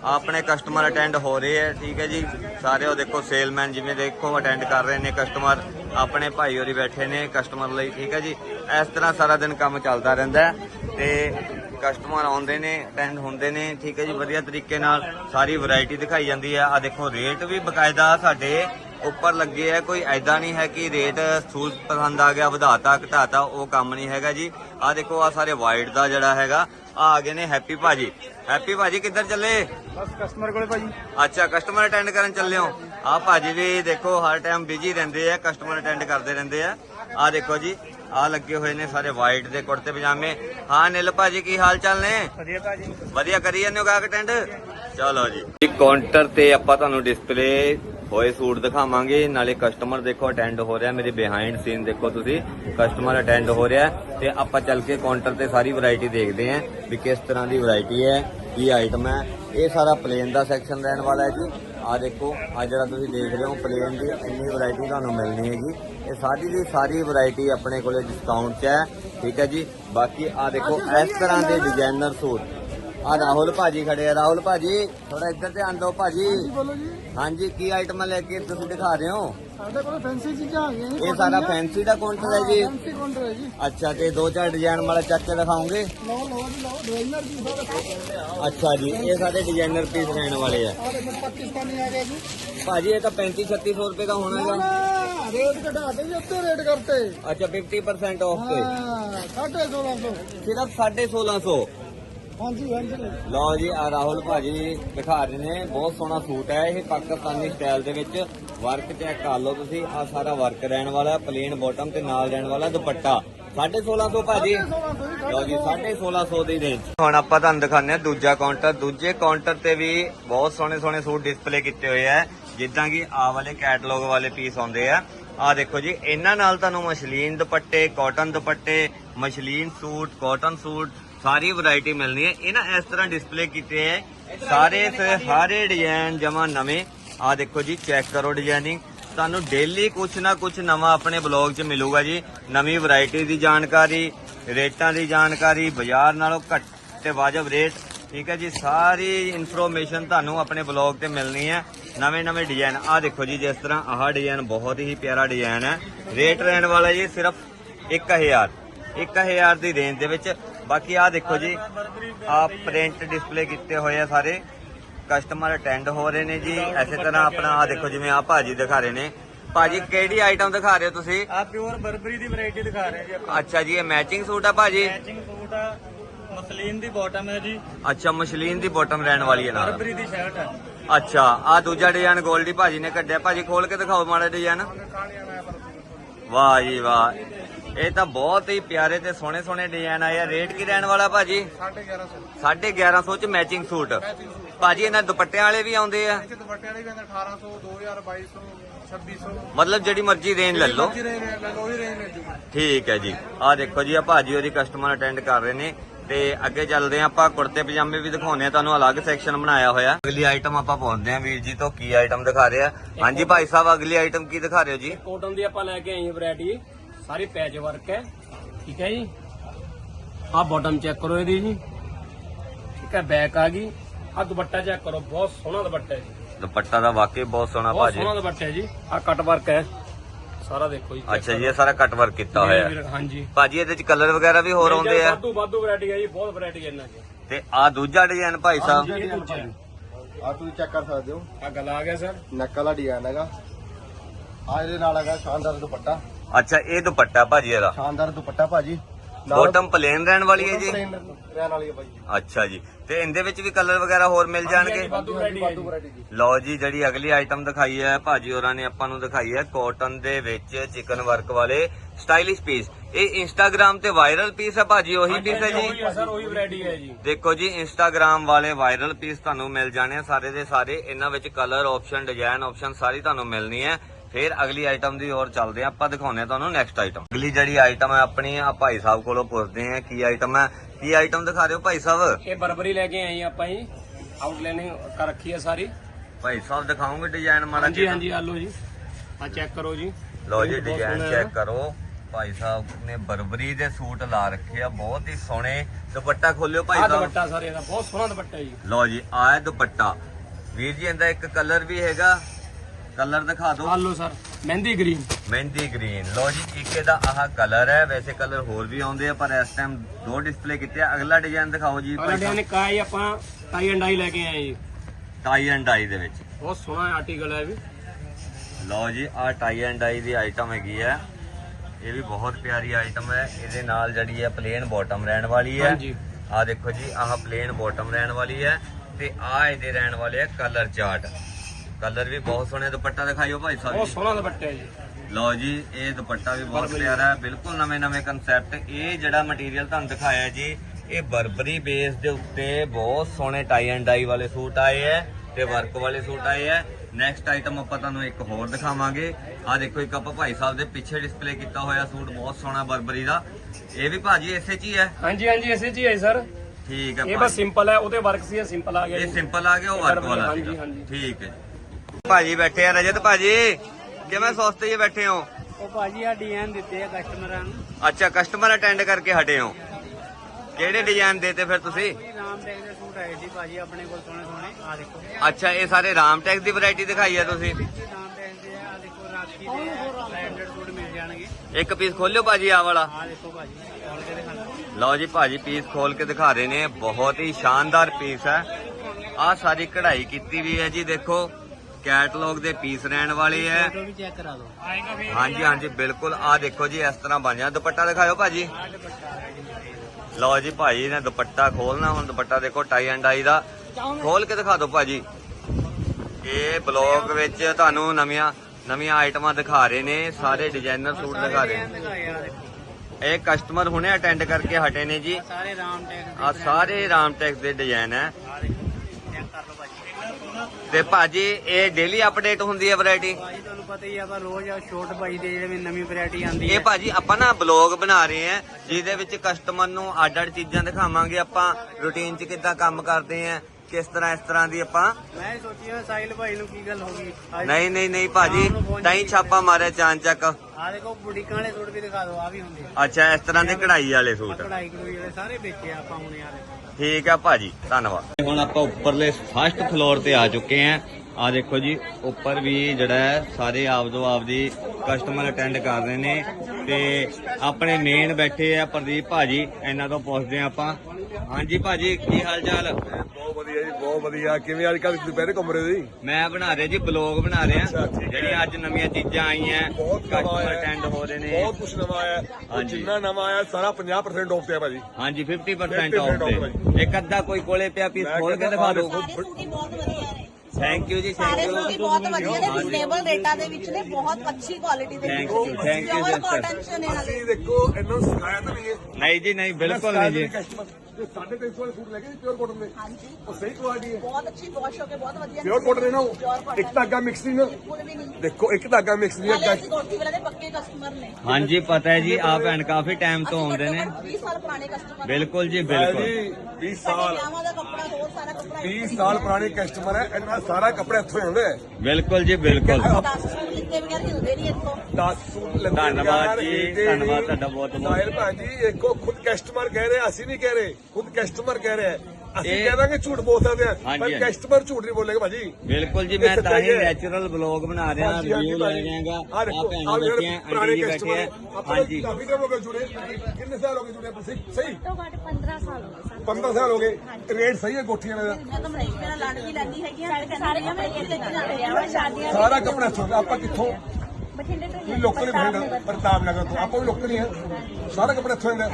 ਆਪਣੇ ਕਸਟਮਰ ਅਟੈਂਡ ਹੋ ਰਹੇ ਹੈ, ਠੀਕ ਹੈ ਜੀ। ਸਾਰੇ ਉਹ ਦੇਖੋ ਸੇਲਮੈਨ ਜਿਵੇਂ ਦੇਖੋ ਅਟੈਂਡ ਕਰ ਰਹੇ ਨੇ ਕਸਟਮਰ ਆਪਣੇ ਭਾਈ ਹੋਰੀ ਬੈਠੇ ਨੇ ਕਸਟਮਰ ਲਈ, ਠੀਕ ਹੈ ਜੀ। ਇਸ ਤਰ੍ਹਾਂ ਸਾਰਾ ਦਿਨ ਕੰਮ ਚੱਲਦਾ ਰਹਿੰਦਾ ਹੈ ਤੇ ਕਸਟਮਰ ਆਉਂਦੇ ਨੇ ਅਟੈਂਡ ਹੁੰਦੇ ਨੇ, ਠੀਕ ਹੈ ਜੀ। ਵਧੀਆ ਤਰੀਕੇ ਨਾਲ ਸਾਰੀ ਵੈਰਾਈਟੀ ਦਿਖਾਈ ਜਾਂਦੀ ਹੈ। ਆ ਦੇਖੋ ਰੇਟ ਵੀ ਬਕਾਇਦਾ ਸਾਡੇ ਉੱਪਰ ਲੱਗੇ ਹੈ। ਕੋਈ ਐਦਾਂ ਨਹੀਂ ਹੈ ਕਿ ਰੇਟ ਸੂਟ ਪਸੰਦ ਆ ਗਿਆ, ਵਧਾਤਾ, ਘਟਾਤਾ, ਉਹ ਕੰਮ ਨਹੀਂ ਹੈਗਾ ਜੀ। ਆ ਦੇਖੋ ਆ ਸਾਰੇ ਵਾਈਟ ਦਾ ਜਿਹੜਾ ਹੈਗਾ ਆ ਗਏ ਨੇ ਹੈਪੀ ਭਾਜੀ। ਹੈਪੀ ਭਾਜੀ ਕਿੱਧਰ ਚੱਲੇ? ਬਸ ਕਸਟਮਰ ਕੋਲੇ ਭਾਜੀ। ਅੱਛਾ ਕਸਟਮਰ ਅਟੈਂਡ ਕਰਨ ਚੱਲੇ ਹੋ? ਆ ਭਾਜੀ ਵੀ ਦੇਖੋ ਹਰ ਟਾਈਮ ਬਿਜ਼ੀ ਰਹਿੰਦੇ ਆ ਕਸਟਮਰ ਅਟੈਂਡ ਕਰਦੇ ਰਹਿੰਦੇ ਆ। ਆ ਦੇਖੋ ਜੀ ਆ ਲੱਗੇ ਹੋਏ ਨੇ ਸਾਰੇ ਵਾਈਟ ਦੇ ਕੁੜਤੇ ਪਜਾਮੇ। ਹਾਂ ਨਿਲ ਭਾਜੀ ਕੀ ਹਾਲ ਚਾਲ ਨੇ? ਵਧੀਆ ਭਾਜੀ। ਵਧੀਆ ਕਰੀ ਜਾਂਦੇ ਹੋ ਗਾਹਕ ਅਟੈਂਡ ਚਲੋ ਜੀ। ਜੀ ਕਾਊਂਟਰ ਤੇ ਆਪਾਂ ਤੁਹਾਨੂੰ ਡਿਸਪਲੇ ਹੋਏ ਸੂਟ ਦਿਖਾਵਾਂਗੇ ਨਾਲੇ ਕਸਟਮਰ ਦੇਖੋ ਅਟੈਂਡ ਹੋ ਰਿਹਾ ਮੇਰੇ ਬਿਹਾਈਂਡ ਸੀਨ ਦੇਖੋ ਤੁਸੀਂ। ਕਸਟਮਰ ਅਟੈਂਡ ਹੋ ਰਿਹਾ ਤੇ ਆਪਾਂ ਚੱਲ ਕੇ ਕਾਊਂਟਰ ਤੇ ਸਾਰੀ ਵੈਰਾਈਟੀ ਦੇਖਦੇ ਆਂ ਵੀ ਕਿਸ ਤਰ੍ਹਾਂ ਦੀ ਵੈਰਾਈਟੀ ਹੈ ਕੀ ਆਈਟਮ ਹੈ। ਇਹ ਸਾਰਾ ਪਲੇਨ ਦਾ ਸੈਕਸ਼ਨ ਰਹਿਣ ਵਾਲਾ ਹੈ ਜੀ। ਆ ਦੇਖੋ ਆ ਜਿਹੜਾ ਤੁਸੀਂ ਦੇਖ ਰਹੇ ਹੋ ਪਲੇਨ ਦੀ ਇੰਨੀ ਵੈਰਾਈਟੀ ਤੁਹਾਨੂੰ ਮਿਲਣੀ ਹੈ ਜੀ। ਇਹ ਸਾਰੀ ਦੀ ਸਾਰੀ ਵੈਰਾਈਟੀ ਆਪਣੇ ਕੋਲੇ ਡਿਸਕਾਊਂਟ 'ਚ ਹੈ ਠੀਕ ਹੈ ਜੀ। ਬਾਕੀ ਆ ਦੇਖੋ ਇਸ ਤਰ੍ਹਾਂ ਦੇ ਡਿਜ਼ਾਈਨਰ ਸੂਟ। ਆ ਰਾਹੁਲ ਭਾਜੀ ਖੜੇ ਆ। ਰਾਹੁਲ ਭਾਜੀ ਥੋੜਾ ਇੱਧਰ ਧਿਆਨ ਦਿਓ ਭਾਜੀ। ਬੋਲੋ ਜੀ। ਹਾਂਜੀ ਕੀ ਆਈਟਮਾਂ ਲੈ ਕੇ ਤੁਸੀਂ ਦਿਖਾ ਰਹੇ ਹੋ? ਸਾਡੇ ਕੋਲ ਫੈਂਸੀ ਚੀਜ਼ਾਂ ਆ ਗਈਆਂ ਇਹ ਸਾਰਾ ਫੈਂਸੀ ਦਾ ਕਾਊਂਟਰ ਹੈ ਜੀ। ਫੈਂਸੀ ਕਾਊਂਟਰ ਹੈ ਜੀ। ਅੱਛਾ ਤੇ ਦੋ ਚਾਰ ਡਿਜ਼ਾਈਨ ਵਾਲਾ ਚੱਕ ਕੇ ਦਿਖਾਓਗੇ? ਲਓ ਲਓ ਜੀ ਲਓ ਡਿਜ਼ਾਈਨਰ ਸਾਰੇ ਅੱਛਾ ਜੀ ਇਹ ਸਾਡੇ ਡਿਜ਼ਾਈਨਰ ਪੀਸ ਰਹਿਣ ਵਾਲੇ ਆ। ਪਾਕਿਸਤਾਨੀ ਆ ਗਏ ਜੀ। ਭਾਜੀ ਇਹ ਤਾਂ 35 3600 ਰੁਪਏ ਦਾ ਹੋਣਾ ਹੈਗਾ। ਰੇਟ ਘਟਾਤੇ ਜੀ ਉੱਤੇ ਰੇਟ ਕਰਤੇ। ਅੱਛਾ 50% ਆਫ ਤੇ। ਹਾਂ ਸਾਢੇ 1600 ਸਿਰਫ 1650 ਹਾਂਜੀ ਹਾਂਜੀ। ਲਓ ਜੀ ਆ ਰਾਹੁਲ ਭਾਜੀ ਦਿਖਾ ਰਹੇ ਨੇ। ਬਹੁਤ ਸੋਹਣਾ ਸੂਟ ਹੈ ਇਹ ਪਾਕਿਸਤਾਨੀ ਸਟਾਈਲ ਦੇ ਵਿੱਚ। ਵਰਕ ਚੈੱਕ ਕਰ ਲਓ ਤੁਸੀਂ। ਆ ਸਾਰਾ ਵਰਕ ਰਹਿਣ ਵਾਲਾ ਪਲੇਨ ਬਾਟਮ ਤੇ ਨਾਲ ਰਹਿਣ ਵਾਲਾ ਦੁਪੱਟਾ। 1650 ਭਾਜੀ। ਲਓ ਜੀ 1650 ਦੀ ਰੇਂਜ ਹੁਣ ਆਪਾਂ ਤੁਹਾਨੂੰ ਦਿਖਾਉਂਦੇ ਆ ਦੂਜਾ ਕਾਊਂਟਰ ਦੂਜੇ ਕਾਊਂਟਰ ਤੇ ਵੀ ਬਹੁਤ ਸੋਹਣੇ ਸੋਹਣੇ ਸੂਟ ਡਿਸਪਲੇ ਕੀਤੇ ਹੋਏ ਆ। ਜਿੱਦਾਂ ਕਿ ਆ ਵਾਲੇ ਕੈਟਲੌਗ ਵਾਲੇ ਪੀਸ ਆਉਂਦੇ ਆ। ਆ ਦੇਖੋ ਜੀ ਇਹਨਾਂ ਨਾਲ ਤੁਹਾਨੂੰ ਮਸ਼ਲੀਨ ਦੁਪੱਟੇ ਕਾਟਨ ਦੁਪੱਟੇ ਮਸ਼ਲੀਨ ਸੂਟ ਕਾਟਨ ਸੂਟ ਸਾਰੀ ਵੈਰਾਈਟੀ ਮਿਲਣੀ ਹੈ। ਇਹ ਨਾ ਇਸ ਤਰ੍ਹਾਂ ਡਿਸਪਲੇ ਕੀਤੇ ਹੈ। ਸਾਰੇ ਸਾਰੇ ਡਿਜ਼ਾਈਨ ਜਮਾ ਨਵੇਂ। ਆ ਦੇਖੋ ਜੀ ਚੈੱਕ ਕਰੋ ਡਿਜ਼ਾਈਨਿੰਗ ਤੁਹਾਨੂੰ ਡੇਲੀ ਕੁਛ ਨਾ ਕੁਛ ਨਵਾਂ ਆਪਣੇ ਬਲੌਗ 'ਚ ਮਿਲੂਗਾ ਜੀ। ਨਵੀਂ ਵੈਰਾਈਟੀ ਦੀ ਜਾਣਕਾਰੀ, ਰੇਟਾਂ ਦੀ ਜਾਣਕਾਰੀ, ਬਾਜ਼ਾਰ ਨਾਲੋਂ ਘੱਟ ਤੇ ਵਾਜਬ ਰੇਟ ਠੀਕ ਹੈ ਜੀ, ਸਾਰੀ ਇਨਫੋਰਮੇਸ਼ਨ ਤੁਹਾਨੂੰ ਆਪਣੇ ਬਲੌਗ ਤੇ ਮਿਲਣੀ ਹੈ। ਨਵੇਂ ਨਵੇਂ ਡਿਜ਼ਾਈਨ ਆ ਦੇਖੋ ਜੀ, ਜਿਸ ਤਰ੍ਹਾਂ ਆਹ ਡਿਜ਼ਾਈਨ ਬਹੁਤ ਹੀ ਪਿਆਰਾ ਡਿਜ਼ਾਈਨ ਹੈ। ਰੇਟ ਰਹਿਣ ਵਾਲਾ ਜੀ ਸਿਰਫ 1000 1000 ਦੀ ਰੇਂਜ ਦੇ ਵਿੱਚ ਬਾਕੀ ਆ ਦੇਖੋ ਜੀ ਆ ਪ੍ਰਿੰਟ ਡਿਸਪਲੇ ਕੀਤੇ ਹੋਏ ਆ ਸਾਰੇ। ਕਸਟਮਰ ਅਟੈਂਡ ਹੋ ਰਹੇ ਨੇ ਜੀ। ਐਸੇ ਤਰ੍ਹਾਂ ਆਪਣਾ ਆ ਦੇਖੋ ਜਿਵੇਂ ਆ ਭਾਜੀ ਦਿਖਾ ਰਹੇ ਨੇ। ਭਾਜੀ ਕਿਹੜੀ ਆਈਟਮ ਦਿਖਾ ਰਹੇ ਹੋ ਤੁਸੀਂ? ਆ ਪਿਓਰ ਬਰਬਰੀ ਦੀ ਵੈਰਾਈਟੀ ਦਿਖਾ ਰਹੇ ਜੀ ਆਪਾਂ। ਅੱਛਾ ਜੀ ਇਹ ਮੈਚਿੰਗ ਸੂਟ ਆ ਭਾਜੀ ਮੈਚਿੰਗ ਸੂਟ ਆ ਮਸਲੀਨ ਦੀ ਬਾਟਮ ਹੈ ਜੀ। ਅੱਛਾ ਮਸ਼ਲੀਨ ਦੀ ਬਾਟਮ ਰਹਿਣ ਵਾਲੀ ਹੈ ਨਾਲ। ਬਰਬਰੀ ਦੀ ਸ਼ਰਟ ਹੈ ਅੱਛਾ ਆ ਦੂਜਾ ਡਿਜ਼ਾਈਨ ਗੋਲਡੀ ਭਾਜੀ ਨੇ ਕੱਢਿਆ। ਭਾਜੀ ਖੋਲ ਕੇ ਦਿਖਾਓ ਮਾੜਾ ਡਿਜ਼ਾਈਨ ਵਾਹ ਜੀ ਵਾਹ। ਇਹ ਤਾਂ ਬਹੁਤ ਹੀ ਪਿਆਰੇ ਤੇ ਸੋਹਣੇ ਸੋਹਣੇ ਡਿਜ਼ਾਈਨ ਆਏ ਆ। ਰੇਟ ਕੀ ਰਹਿਣ ਵਾਲਾ ਭਾਜੀ? 1150 1150 ਚ ਮੈਚਿੰਗ ਸੂਟ ਭਾਜੀ ਇਹਨਾਂ ਦੁਪੱਟਿਆਂ ਵਾਲੇ ਵੀ ਆਉਂਦੇ ਆ? ਇੱਥੇ ਦੁਪੱਟੇ ਵਾਲੇ ਵੀ ਅੰਦਰ 1800 2000 2200 2600 ਮਤਲਬ ਜਿਹੜੀ ਮਰਜ਼ੀ ਰੇਂਜ ਲੈ ਲਓ। ਠੀਕ ਹੈ ਜੀ। ਆ ਦੇਖੋ ਜੀ ਆ ਭਾਜੀ ਉਹਦੀ ਕਸਟਮਰ ਅਟੈਂਡ ਕਰ ਰਹੇ ਨੇ ਤੇ ਅੱਗੇ ਚੱਲਦੇ ਆ ਆਪਾਂ ਕੁੜਤੇ ਪਜਾਮੇ ਵੀ ਦਿਖਾਉਨੇ ਆ ਤੁਹਾਨੂੰ ਅਲੱਗ ਸੈਕਸ਼ਨ ਬਣਾਇਆ ਹੋਇਆ। ਅਗਲੀ ਆਈਟਮ ਆਪਾਂ ਪਹੁੰਚਦੇ ਆ ਵੀਰ ਜੀ ਤੋਂ ਕੀ ਆਈਟਮ ਦਿਖਾ ਰਹੇ ਆ? ਹਾਂਜੀ ਭਾਈ ਸਾਹਿਬ ਅਗਲੀ ਆਈਟਮ ਕੀ ਦਿਖਾ ਰਹੇ ਹੋ ਜੀ? ਕੋਟਨ ਦੀ ਆਪਾਂ ਲੈ ਕੇ ਆਏ ਹਾਂ ਵੈਰਾਈਟੀ ਸਾਰੀ ਪੈਚ ਵਰਕ ਹੈ। ਠੀਕ ਹੈ ਜੀ? ਆਹ ਬਾਟਮ ਚੈੱਕ ਕਰੋ ਇਹਦੀ ਜੀ। ਠੀਕ ਹੈ ਬੈਕ ਆ ਗਈ। ਆਹ ਦੁਪੱਟਾ ਚੈੱਕ ਕਰੋ ਬਹੁਤ ਸੋਹਣਾ ਦੁਪੱਟਾ ਹੈ ਜੀ। ਦੁਪੱਟਾ ਦਾ ਵਾਕਈ ਬਹੁਤ ਸੋਹਣਾ ਬਹੁਤ ਭਾਜੀ। ਸੋਹਣਾ ਦੁਪੱਟਾ ਹੈ ਜੀ। ਆਹ ਕੱਟ ਵਰਕ ਹੈ। ਸਾਰਾ ਦੇਖੋ ਜੀ। check ਅੱਛਾ ਜੀ। ਇਹ ਸਾਰਾ ਕੱਟ ਵਰਕ ਕੀਤਾ ਹੋਇਆ ਹੈ। ਹਾਂਜੀ। ਭਾਜੀ ਇਹਦੇ ਚ ਕਲਰ ਵਗੈਰਾ ਵੀ ਹੋਰ ਆਉਂਦੇ ਆ? ਵਾਧੂ ਵਾਧੂ ਵੈਰਾਈਟੀ ਹੈ ਜੀ ਬਹੁਤ ਵੈਰਾਈਟੀ ਹੈ ਇਹਨਾਂ 'ਚ। ਤੇ ਆ ਦੂਜਾ ਡਿਜ਼ਾਈਨ ਭਾਈ ਸਾਹਿਬ? ਇਹ ਦੂਜਾ ਆ ਤੁਸੀਂ ਚੈੱਕ ਕਰ ਸਕਦੇ ਹੋ। ਆ ਗਲਾ ਆ ਗਿਆ ਸਰ ਨੈਕ ਵਾਲਾ ਡਿਜ਼ਾਈਨ ਹੈਗਾ। ਆ ਇਹਦੇ ਨਾਲ ਹੈਗਾ ਸ਼ਾਨਦਾਰ ਦੁਪੱਟਾ। ਅੱਛਾ ਇਹ ਦੁਪੱਟਾ ਭਾਜੀ ਇਹਦਾ? ਸ਼ਾਨਦਾਰ ਦੁਪੱਟਾ ਭਾਜੀ। ਬੋਟਮ ਪਲੇਨ ਰਹਿਣ ਵਾਲੀ ਹੈ ਜੀ? ਰਹਿਣ ਵਾਲੀ ਹੈ ਭਾਜੀ। ਅੱਛਾ ਜੀ। ਤੇ ਇਹਦੇ ਵਿੱਚ ਵੀ ਕਲਰ ਵਗੈਰਾ ਹੋਰ ਮਿਲ ਜਾਣਗੇ? ਲਓ ਜੀ ਜਿਹੜੀ ਅਗਲੀ ਆਈਟਮ ਦਿਖਾਈ ਹੈ ਭਾਜੀ ਹੋਰਾਂ ਨੇ ਆਪਾਂ ਨੂੰ ਦਿਖਾਈ ਹੈ ਕਾਟਨ ਦੇ ਵਿੱਚ ਚਿਕਨ ਵਰਕ ਵਾਲੇ ਸਟਾਈਲਿਸ਼ ਪੀਸ ਇਹ ਇੰਸਟਾਗ੍ਰam ਤੇ ਵਾਇਰਲ ਪੀਸ ਹੈ ਭਾਜੀ ਉਹੀ ਪੀਸ ਹੈ ਜੀ? ਸਰ ਉਹੀ ਵੈਰਾਈਟੀ ਹੈ ਜੀ। ਦੇਖੋ ਜੀ ਇੰਸਟਾਗ੍ਰam ਵਾਲੇ ਵਾਇਰਲ ਪੀਸ ਤੁਹਾਨੂੰ ਮਿਲ ਜਾਣੇ ਸਾਰੇ ਦੇ ਸਾਰੇ। ਇਹਨਾਂ ਵਿੱਚ ਕਲਰ ਆਪਸ਼ਨ ਡਿਜ਼ਾਈਨ ਆਪਸ਼ਨ ਸਾਰੀ ਤੁਹਾਨੂੰ ਮਿਲਣੀ ਹੈ। ਫਿਰ ਅਗਲੀ ਆਈਟਮ ਦੀ ਹੋਰ ਚੱਲਦੇ ਆ ਆਪਾਂ ਦਿਖਾਉਂਦੇ ਆ ਤੁਹਾਨੂੰ ਨੈਕਸਟ ਆਈਟਮ ਅਗਲੀ ਜਿਹੜੀ ਆਈਟਮ ਹੈ ਆਪਣੀ ਆ ਭਾਈ ਸਾਹਿਬ ਕੋਲੋਂ ਪੁੱਛਦੇ ਆ ਕੀ ਆਈਟਮ ਹੈ। ਕੀ ਆਈਟਮ ਦਿਖਾ ਰਹੇ ਹੋ ਭਾਈ ਸਾਹਿਬ? ਇਹ ਬਰਬਰੀ ਲੈ ਕੇ ਆਏ ਜੀ ਆਪਾਂ ਜੀ। ਆਊਟਲਾਈਨਿੰਗ ਕਰ ਰੱਖੀ ਹੈ ਸਾਰੀ। ਭਾਈ ਸਾਹਿਬ ਦਿਖਾਓਗੇ ਡਿਜ਼ਾਈਨ ਮਾੜਾ ਜਿਹਾ? ਹਾਂਜੀ ਆ ਲਓ ਜੀ। ਆ ਚੈੱਕ ਕਰੋ ਜੀ। ਲਓ ਜੀ ਡਿਜ਼ਾਈਨ ਚੈੱਕ। ਕਰੋ। ਭਾਈ ਸਾਹਿਬ ਨੇ ਬਰਬਰੀ ਦੇ ਸੂਟ ਲਾ ਰੱਖੇ ਆ ਬਹੁਤ ਹੀ ਸੋਹਣੇ। ਦੁਪੱਟਾ ਖੋਲਿਓ ਭਾਈ ਸਾਹਿਬ। ਦੁਪੱਟਾ ਸਰ ਇਹਦਾ ਬਹੁਤ ਸੋਹਣਾ ਦੁਪੱਟਾ ਜੀ। ਲਓ ਜੀ ਹੈ ਦੁਪੱਟਾ। ਵੀਰ ਜੀ ਇਹਦਾ ਇੱਕ ਕਲਰ ਵੀ ਹੈਗਾ। ਕਲਰ ਦਿਖਾ ਆ ਦਿਓ ਲਓ sir. Mehndi green mehndi green ਲਓ ਜੀ ਇੱਕ ਇਹਦਾ ਆਹ ਕਲਰ ਹੈ। ਵੈਸੇ ਕਲਰ ਹੋਰ ਵੀ ਆਉਂਦੇ ਆ ਪਰ ਇਸ ਟਾਈਮ ਦੋ ਡਿਸਪਲੇ ਕੀਤੇ ਆ। ਅਗਲਾ ਡਿਜ਼ਾਈਨ ਦਿਖਾਓ ਜੀ ਭਾਈ ਅਗਲੇ ਨੇ ਕਾਈ ਆਪਾਂ ਟਾਈ ਐਂਡ ਆਈ ਲੈ ਕੇ ਆਏ ਜੀ। ਟਾਈ ਐਂਡ ਡਾਈ ਦੇ ਵਿੱਚ। ਬਹੁਤ ਸੋਹਣਾ ਆਰਟੀਕਲ ਹੈ ਇਹ ਵੀ। ਲਓ ਜੀ ਆਹ ਟਾਈ ਐਂਡ ਡਾਈ ਦੀ ਆਈਟਮ ਹੈਗੀ ਹੈ ਇਹ ਵੀ ਬਹੁਤ ਪਿਆਰੀ ਆਈਟਮ ਹੈ। ਇਹਦੇ ਨਾਲ ਜਿਹੜੀ ਹੈ ਪਲੇਨ ਬਾਟਮ ਰਹਿਣ ਵਾਲੀ ਹੈ। ਹਾਂਜੀ। ਆਹ ਦੇਖੋ ਜੀ ਆਹ ਪਲੇਨ ਬਾਟਮ ਰਹਿਣ ਵਾਲੀ ਹੈ। ਤੇ ਆਹ ਇਹਦੇ ਰਹਿਣ ਵਾਲੇ ਆ ਕਲਰ ਚਾਰਟ ਕਲਰ ਵੀ ਬਹੁਤ ਸੋਹਣੇ ਦੁਪੱਟਾ ਦਿਖਾਈਓ ਭਾਈ ਸਾਹਿਬ ਬਹੁਤ ਜੀ। ਸੋਹਣਾ ਦੁਪੱਟਾ ਹੈ ਜੀ। ਲਓ ਜੀ ਇਹ ਦੁਪੱਟਾ ਵੀ ਬਹੁਤ ਬਰਬਰੀ। ਪਿਆਰਾ ਹੈ ਬਿਲਕੁਲ ਨਵੇਂ ਨਵੇਂ ਕਨਸੈਪਟ ਇਹ ਜਿਹੜਾ ਮਟੀਰੀਅਲ ਤੁਹਾਨੂੰ ਦਿਖਾਇਆ ਜੀ ਇਹ ਬਰਬਰੀ ਬੇਸ ਦੇ ਉੱਤੇ ਬਹੁਤ ਸੋਹਣੇ ਟਾਈ ਐਂਡ ਡਾਈ ਵਾਲੇ ਸੂਟ ਆਏ ਹੈ ਤੇ ਵਰਕ ਵਾਲੇ ਸੂਟ ਆਏ ਹੈ। ਨੈਕਸਟ ਆਈਟਮ ਆਪਾਂ ਤੁਹਾਨੂੰ ਇੱਕ ਹੋਰ ਦਿਖਾਵਾਂਗੇ। ਆ ਦੇਖੋ ਇੱਕ ਆਪਾਂ ਭਾਈ ਸਾਹਿਬ ਦੇ ਪਿੱਛੇ ਡਿਸਪਲੇ ਕੀਤਾ ਹੋਇਆ ਸੂਟ ਬਹੁਤ ਸੋਹਣਾ ਬਰਬਰੀ ਦਾ। ਇਹ ਵੀ ਭਾਜੀ ਇਸੇ ਚ ਹੀ ਹੈ? ਹਾਂਜੀ ਹਾਂਜੀ ਇਸੇ ਜੀ ਹੈ ਸਰ। ਠੀਕ ਹੈ ਇਹ ਬਸ ਭਾਜੀ ਸਿੰਪਲ ਹੈ ਉਹਦੇ ਵਰਕ ਸੀ ਸਿੰਪਲ ਆ ਗਿਆ ਇਹ ਜੀ। ਸਿੰਪਲ ਆ ਗਿਆ ਉਹ ਵਰਕ ਵਾਲਾ ਹਾਂਜੀ, ਸੀਗਾ ਹਾਂਜੀ। ਠੀਕ ਹੈ ਜੀ। ਭਾਜੀ ਬੈਠੇ ਆ ਰਜਤ ਭਾਜੀ ਕਿਵੇਂ ਸਸਤੇ ਜਿਹੇ ਬੈਠੇ ਹੋ? ਉਹ ਭਾਜੀ ਆ ਡਿਜ਼ਾਈਨ ਦਿੱਤੇ ਆ ਕਸਟਮਰਾਂ ਨੂੰ। ਅੱਛਾ ਕਸਟਮਰ ਅਟੈਂਡ ਕਰਕੇ ਹਟੇ ਹੋ। ਕਿਹੜੇ ਡਿਜ਼ਾਈਨ ਦੇਤੇ ਫਿਰ ਤੁਸੀਂ? ਕੋਈ ਰਾਮ ਟੈਕ ਦੇ ਸੂਟ ਆਏ ਸੀ ਭਾਜੀ ਆਪਣੇ ਕੋਲ ਸੋਹਣੇ ਸੋਹਣੇ। ਆ ਦੇਖੋ। ਅੱਛਾ ਇਹ ਸਾਰੇ ਦੀ ਵੈਰਾਈਟੀ ਦਿਖਾਈ ਤੁਸੀਂ? ਰਾਮ ਟੈਕ ਦੇ ਆ ਆਹ ਦੇਖੋ ਰਾਖੀ ਦੇ ਆ ਬ੍ਰਾਂਡਡ ਸੂਟ ਮਿਲ ਜਾਣਗੇ। ਇੱਕ ਪੀਸ ਖੋਲਿਓ ਭਾਜੀ ਆ ਵਾਲਾ। ਆ ਦੇਖੋ ਭਾਜੀ ਖੋਲ ਕੇ ਦਿਖਾਣਾ ਲਓ ਜੀ ਭਾਜੀ ਪੀਸ ਖੋਲ ਕੇ ਦਿਖਾ ਰਹੇ ਨੇ। ਬਹੁਤ ਹੀ ਸ਼ਾਨਦਾਰ ਪੀਸ ਹੈ। ਆਹ ਸਾਰੀ ਕਢਾਈ ਕੀਤੀ ਵੀ ਹੈ ਜੀ ਦੇਖੋ। ਕੈਟਲੌਗ ਦੇ ਪੀਸ ਰਹਿਣ ਵਾਲੇ ਹੈ ਫੋਟੋ ਵੀ ਚੈੱਕ ਕਰਾ ਦਿਓ ਹਾਂਜੀ ਹਾਂਜੀ ਬਿਲਕੁਲ। ਆਹ ਦੇਖੋ ਜੀ ਇਸ ਤਰ੍ਹਾਂ ਬਣ ਜਾਂਦਾ ਦੁਪੱਟਾ ਦਿਖਾਓ ਭਾਜੀ। ਲਓ ਜੀ ਭਾਜੀ ਨੇ ਦੁਪੱਟਾ ਖੋਲਣਾ ਹੁਣ ਦੁਪੱਟਾ ਦੇਖੋ ਟਾਈ ਐਂਡ ਆਈ ਦਾ। ਖੋਲ ਕੇ ਦਿਖਾ ਦਿਓ ਭਾਜੀ। ਇਹ ਬਲੌਗ ਵਿੱਚ ਤੁਹਾਨੂੰ ਨਵੀਆਂ ਨਵੀਆਂ ਆਈਟਮਾਂ ਦਿਖਾ ਰਹੇ ਨੇ। ਸਾਰੇ ਡਿਜ਼ਾਈਨਰ ਸੂਟ ਦਿਖਾ ਰਹੇ ਨੇ। ਆ ਇਹ ਕਸਟਮਰ ਹੁਣੇ ਅਟੈਂਡ ਕਰਕੇ ਹਟੇ ਨੇ ਜੀ। ਸਾਰੇ ਰਾਮ ਟੈਕ ਦੇ ਆ ਸਾਰੇ ਰਾਮਟੈਕਸ ਦੇ ਡਿਜ਼ਾਈਨ ਹੈ ਆ ਦੇਖੋ ਚੈੱਕ ਕਰ ਲਓ ਭਾਜੀ ਤੇ ਭਾਜੀ ਇਹ ਡੇਲੀ ਅਪਡੇਟ ਹੁੰਦੀ ਹੈ ਵੈਰਾਈਟੀ ਭਾਜੀ ਤੁਹਾਨੂੰ ਪਤਾ ਹੀ ਆ ਆਪਾਂ ਰੋਜ਼ ਆ ਸ਼ੋਰਟ ਬਾਈ ਦੇ ਜਿਹੜੇ ਵੀ ਨਵੀਂ ਵੈਰਾਈਟੀ ਆਂਦੀ ਇਹ ਹੈ। ਭਾਜੀ ਆਪਾਂ ਨਾ ਬਲੌਗ ਬਣਾ ਰਹੇ ਆ ਜਿਹਦੇ ਵਿੱਚ ਕਸਟਮਰ ਨੂੰ ਅੱਡ-ਅੱਡ ਚੀਜ਼ਾਂ ਦਿਖਾਵਾਂਗੇ ਆਪਾਂ ਰੂਟੀਨ 'ਚ ਕਿੱਦਾਂ ਕੰਮ ਕਰਦੇ ਆ ਕਿਸ ਤਰ੍ਹਾਂ ਇਸ ਤਰ੍ਹਾਂ ਦੀ ਆਪਾਂ ਮੈਂ ਸੋਚਿਆ ਸਾਹਿਲ ਭਾਈ ਨੂੰ ਕੀ ਗੱਲ ਹੋ ਗਈ? ਨਹੀਂ ਨਹੀਂ ਨਹੀਂ ਭਾਜੀ ਤਾਂ ਹੀ ਛਾਪਾ ਮਾਰਿਆ ਚਾਨ ਚੱਕ। ਆ ਦੇਖੋ ਬੁਟੀਕਾਂ ਵਾਲੇ ਸੂਟ ਵੀ ਦਿਖਾ ਦਿਓ ਆ ਵੀ ਹੁੰਦੇ ਆ। ਅੱਛਾ ਇਸ ਤਰ੍ਹਾਂ ਦੇ ਕਢਾਈ ਵਾਲੇ ਸੂਟ। ਕਢਾਈ ਕਢੂਈ ਵਾਲੇ ਸਾਰੇ ਵੇਚੇ ਆ ਆਪਾਂ ਹੁਣ ਯਾਰ ਠੀਕ ਆ ਭਾਜੀ, ਧੰਨਵਾਦ। ਹੁਣ ਆਪਾਂ ਉੱਪਰਲੇ ਫਸਟ ਫਲੋਰ ਤੇ ਆ ਚੁੱਕੇ ਆ। ਆ ਦੇਖੋ ਜੀ, ਉੱਪਰ ਵੀ ਜਿਹੜਾ ਹੈ, ਸਾਰੇ ਆਪਦੋ ਆਪਦੀ ਕਸਟਮਰ ਅਟੈਂਡ ਕਰ ਰਹੇ ਨੇ। ਤੇ ਆਪਣੇ ਮੇਨ ਬੈਠੇ ਆ ਪ੍ਰਦੀਪ ਭਾਜੀ, ਇਹਨਾਂ ਤੋਂ ਪੁੱਛਦੇ ਆ ਆਪਾਂ। ਹਾਂਜੀ ਭਾਜੀ, ਕੀ ਹਾਲ ਚਾਲ? ਬਹੁਤ ਵਧੀਆ ਜੀ ਬਹੁਤ ਵਧੀਆ। ਕਿਵੇਂ ਅੱਜ ਕੱਲ ਦੁਪਹਿਰੇ ਘੁੰਮ ਰਹੇ ਹੋ ਜੀ? ਮੈਂ ਬਣਾ ਰਿਹਾ ਜੀ ਬਲੌਗ ਬਣਾ ਰਿਹਾ। ਹੈ। ਜਿਹੜੀਆਂ ਅੱਜ ਨਵੀਆਂ ਚੀਜ਼ਾਂ ਆਈਆਂ ਬਹੁਤ ਨਵਾਂ ਅਟੈਂਡ ਹੋ ਰਹੇ ਨੇ। ਬਹੁਤ ਕੁਝ ਨਵਾਂ ਆਇਆ। ਉਹ ਹਾਂਜੀ। ਜਿੰਨਾ ਨਵਾਂ ਆਇਆ ਸਾਰਾ 50% ਆਫ ਤੇ ਆ ਭਾਜੀ। ਹਾਂਜੀ 50% 50% ਆਫ off ਤੇ। ਇੱਕ ਅੱਧਾ ਕੋਈ ਕੋਲੇ ਪਿਆ ਪੀਸ ਮੈਂ ਖੋਲ ਕੇ ਕਹਿੰਦਾ ਦਿਖਾ ਦਿਓ। ਆਹ ਸਾਰੇ ਸੂਟ ਹੀ ਬਹੁਤ ਵਧੀਆ ਨੇ। ਥੈਂਕ ਯੂ ਜੀ ਸਾਰੇ ਥੈਂਕ ਸੂਟ ਹੀ ਯੂ ਬਹੁਤ ਵਧੀਆ ਨੇ। ਰੀਜ਼ਨੇਬਲ ਰੇਟਾਂ ਦੇ ਵਿੱਚ ਨੇ ਬਹੁਤ ਅੱਛੀ ਕੁਆਲਿਟੀ ਦੇ Thank you, thank you, pure sir. Cotton ਚ ਨੇ ਨਾਲੇ ਅਸੀਂ ਦੇਖੋ ਇਹਨਾਂ ਨੂੰ ਸਿਖਾਇਆ ਤਾਂ ਨਹੀਂ ਹੈ ਨਹੀਂ ਜੀ ਨਹੀਂ ਬਿਲਕੁਲ ਨਹੀਂ ਜੀ। ਕਸਟਮਰ ਇਹ 350 ਵਾਲੇ ਸੂਟ ਲੈ ਕੇ ਪਿਓਰ ਕਾਟਨ ਦੇ। ਹਾਂਜੀ। ਉਹ ਸਹੀ ਕੁਆਲਿਟੀ ਹੈ। ਬਹੁਤ ਅੱਛੀ ਵਾਸ਼ ਹੋ ਕੇ ਬਹੁਤ ਵਧੀਆ। ਪਿਓਰ ਕਾਟਨ ਹੈ ਨਾ ਉਹ। ਇੱਕ ਧਾਗਾ ਮਿਕਸ ਨਹੀਂ ਨਾ। ਬਿਲਕੁਲ ਵੀ ਨਹੀਂ। ਦੇਖੋ ਇੱਕ ਧਾਗਾ ਮਿਕਸ ਨਹੀਂ ਨਾਲੇ ਹੈ। ਅਸੀਂ ਗੋਠੀ ਵਾਲੇ ਦੇ ਪੱਕੇ ਕਸਟਮਰ ਨੇ। ਹਾਂਜੀ ਪਤਾ ਹੈ ਜੀ ਆ ਭੈਣ ਕਾਫੀ ਟਾਈਮ ਤੋਂ ਆਉਂਦੇ ਨੇ। ਘੱਟੋ ਘੱਟ 20 ਸਾਲ ਪੁਰਾਣੇ ਕਸਟਮਰ ਬਿਲਕੁਲ ਜੀ ਬਿਲਕੁਲ। ਜੀ 20 ਸਾਡੇ ਸਾਲ। ਵਿਆਹਾਂ ਦਾ ਕੱਪੜਾ ਹੋਰ ਸਾਰਾ ਕੱਪੜਾ 20 ਸਾਲ ਪੁਰਾਣੇ ਕਸਟਮਰ ਹੈ ਇਹਨਾਂ ਸਾਰਾ ਕੱਪੜਾ ਇੱਥੋਂ ਹੀ ਆਉਂਦਾ ਹੈ। ਬਿਲਕੁਲ ਜੀ ਬਿਲਕੁਲ। 10 ਸੂਟ ਲਿੱਤੇ ਬਗੈਰ ਹਿਲਦੇ ਨਹੀਂ ਇੱਥੋਂ 10 ਸੂਟ ਲੱਗੇ ਧੰਨਵਾਦ ਜੀ, ਧੰਨਵਾਦ। ਤੁਹਾਡਾ ਬਹੁਤ ਬਹੁਤ। ਸਾਹਿਲ ਭਾਜੀ ਦੇਖੋ ਖੁਦ ਕਸਟਮਰ ਕਹਿ ਰਹੇ ਅਸੀਂ ਨਹੀਂ ਕਹਿ ਰਹੇ ਖੁਦ ਕਸਟਮਰ ਕਹਿ ਰਿਹਾ। ਅਸੀਂ ਇਹ- ਕਹਿ ਦਾਂਗੇ ਝੂਠ ਬੋਲ ਸਕਦੇ ਹਾਂ ਹਾਂਜੀ, ਪਰ ਹਾਂਜੀ। ਕਸਟਮਰ ਝੂਠ ਨਹੀਂ ਬੋਲੇਗਾ ਭਾਜੀ ਬਿਲਕੁਲ ਜੀ ਮੈਂ ਤਾਂ ਹੀ। ਨੈਚੁਰਲ ਬਲੌਗ ਬਣਾ ਰਿਹਾ ਹਾਂਜੀ, ਹਾਂਜੀ ਰਿਵਿਊ ਲੈ ਭਾਜੀ। ਰਿਹਾਗਾ ਆਹ ਆ ਦੇਖੋ, ਭੈਣਾਂ ਆਹ ਜਿਹੜੇ ਬੈਠੀਆਂ ਪੁਰਾਣੇ ਆਂਟੀ ਜੀ customer ਬੈਠੇ ਹੈ। ਆ ਆਪਾਂ ਹਾਂਜੀ ਕਾਫੀ ਟਾਈਮ ਹੋ ਗਿਆ ਜੁੜੇ ਕਿੰਨੇ ਸਾਲ ਹੋ ਗਏ ਜੁੜੇ ਤੁਸੀਂ ਸਹੀ ਘੱਟੋ ਘੱਟ 15 ਸਾਲ ਹੋ ਗਏ 15 ਸਾਲ ਹੋ ਗਏ ਰੇਟ ਸਹੀ ਹੈ ਕੋਠੀਆਂ ਦਾ? ਮੈਂ ਤਾਂ ਮੇਰਾ ਹੈਗੀ ਆ ਸਾਰੇ ਕੱਪੜੇ ਇੱਥੇ ਲੱਗੇ ਜਾਂਦੇ ਆ ਸ਼ਾਦੀਆਂ ਸਾਰਾ ਕੱਪੜਾ ਇੱਥੋਂ ਦਾ। ਆਪਾਂ ਕਿੱਥੋਂ? ਬਠਿੰਡੇ ਤੋਂ ਹੀ ਲੋਕਲ ਬਠਿੰਡਾ ਪ੍ਰਤਾਪ ਨਗਰ ਤੋਂ। ਆਪਾਂ ਵੀ ਲੋਕਲ ਹੀ ਆ। ਸਾਰਾ ਕੱਪੜਾ ਇੱਥੋਂ ਲੈਂਦਾ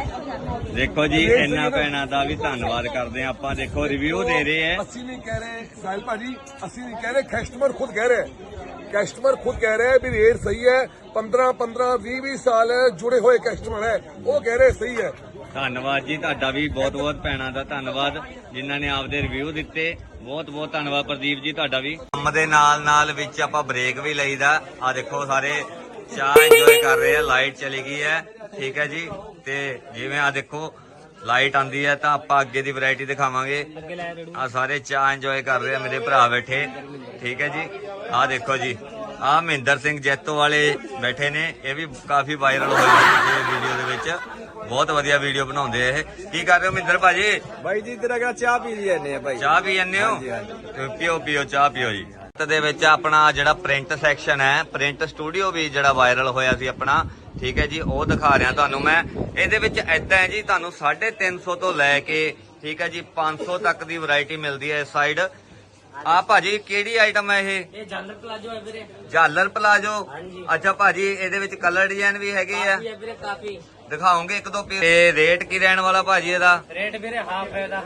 ਦੇਖੋ ਜੀ ਇਹਨਾਂ ਭੈਣਾਂ ਦਾ ਵੀ ਧੰਨਵਾਦ ਕਰਦੇ ਹਾਂ। ਆਪਾਂ ਦੇਖੋ ਰਿਵਿਊ ਦੇ ਰਹੇ ਹੈ। ਅਸੀਂ ਨਹੀਂ ਕਹਿ ਰਹੇ ਸਾਹਿਲ ਭਾਜੀ ਅਸੀਂ ਨਹੀਂ ਕਹਿ ਰਹੇ ਕਸਟਮਰ ਖੁਦ ਕਹਿ ਰਿਹਾ ਕਸਟਮਰ ਖੁਦ ਕਹਿ ਰਿਹਾ ਹੈ ਵੀ ਰੇਟ ਸਹੀ ਹੈ। 15 15 20 20 ਸਾਲ ਜੁੜੇ ਹੋਏ ਕਸਟਮਰ ਹੈ। ਉਹ ਕਹਿ ਰਹੇ ਸਹੀ ਹੈ। ਧੰਨਵਾਦ ਜੀ, ਤੁਹਾਡਾ ਵੀ ਬਹੁਤ ਬਹੁਤ ਭੈਣਾਂ ਦਾ ਧੰਨਵਾਦ, ਜਿਨ੍ਹਾਂ ਨੇ ਆਪਦੇ ਰਿਵਿਊ ਦਿੱਤੇ। ਬਹੁਤ ਬਹੁਤ ਧੰਨਵਾਦ ਪ੍ਰਦੀਪ ਜੀ, ਤੁਹਾਡਾ ਵੀ। ਕੰਮ ਦੇ ਨਾਲ ਨਾਲ ਵਿੱਚ ਆਪਾਂ ਬ੍ਰੇਕ ਵੀ ਲਈਦਾ। ਆ ਦੇਖੋ ਸਾਰੇ ਚਾਹ ਇੰਜੋਏ ਕਰ ਰਹੇ ਆ ਲਾਈਟ ਚਲੀ ਗਈ ਹੈ। ਠੀਕ ਹੈ ਜੀ, ਤੇ ਜਿਵੇਂ ਆ ਦੇਖੋ ਲਾਈਟ ਆਂਦੀ ਹੈ ਤਾਂ ਆਪਾਂ ਅੱਗੇ ਦੀ ਵੈਰਾਈਟੀ ਦਿਖਾਵਾਂਗੇ। ਆ ਸਾਰੇ ਚਾਹ ਇੰਜੋਏ ਕਰ ਰਹੇ ਆ ਮੇਰੇ ਭਰਾ ਬੈਠੇ। ਠੀਕ ਹੈ ਜੀ ਆ ਦੇਖੋ ਜੀ। ਆ ਮਹਿੰਦਰ ਸਿੰਘ ਜੈਤੋ ਵਾਲੇ ਬੈਠੇ ਨੇ ਇਹ ਵੀ ਕਾਫੀ ਵਾਇਰਲ ਹੋਏ ਨੇ ਵੀਡੀਓ ਦੇ ਵਿੱਚ। ਬਹੁਤ ਵਧੀਆ ਵੀਡੀਓ ਬਣਾਉਂਦੇ ਇਹ। ਕੀ ਕਰ ਰਹੇ ਹੋ ਮਹਿੰਦਰ ਭਾਜੀ? ਬਾਈ ਜੀ ਤੇਰਾ ਕਿਹੜਾ ਚਾਹ ਪੀ ਲਈ ਜਾਂਦੇ ਆ ਭਾਈ ਚਾਹ ਪੀ ਜਾਂਦੇ ਹੋ? ਪੀਓ ਪੀਓ ਚਾਹ ਪੀਓ ਜੀ। ਤੇ ਦੇ ਵਿੱਚ ਆਪਣਾ ਜਿਹੜਾ ਪ੍ਰਿੰਟ ਸੈਕਸ਼ਨ ਹੈ ਪ੍ਰਿੰਟ ਸਟੂਡੀਓ ਵੀ ਜਿਹੜਾ ਵਾਇਰਲ ਹੋਇਆ ਸੀ ਆਪਣਾ ਠੀਕ ਹੈ ਜੀ ਉਹ ਦਿਖਾ ਰਿਹਾ ਤੁਹਾਨੂੰ ਮੈਂ। ਇਹਦੇ ਵਿੱਚ ਐਦਾਂ ਹੈ ਜੀ ਤੁਹਾਨੂੰ 350 ਤੋਂ ਲੈ ਕੇ ਠੀਕ ਹੈ ਜੀ 500 ਤੱਕ ਦੀ ਵੈਰਾਈਟੀ ਮਿਲਦੀ ਹੈ ਇਸ ਸਾਈਡ ਆ ਭਾਜੀ ਕਿਹੜੀ ਆਈਟਮ ਹੈ ਇਹ? ਇਹ ਜਾਲਰ ਪਲਾਜੋ ਹੈ ਵੀਰੇ। ਝਾਲਰ ਪਲਾਜੋ? ਅੱਛਾ ਭਾਜੀ ਇਹਦੇ ਵਿੱਚ ਕਲਰ ਡਿਜ਼ਾਈਨ ਵੀ ਹੈਗੇ ਆ? ਵੀਰੇ ਕਾਫੀ। ਦਿਖਾਓਗੇ ਇੱਕ ਦੋ ਪੀਸ ਤੇ ਰੇਟ ਕੀ ਰਹਿਣ ਵਾਲਾ ਭਾਜੀ ਇਹਦਾ? ਰੇਟ ਵੀਰੇ ਹਾਫ ਹੈ ਦਾ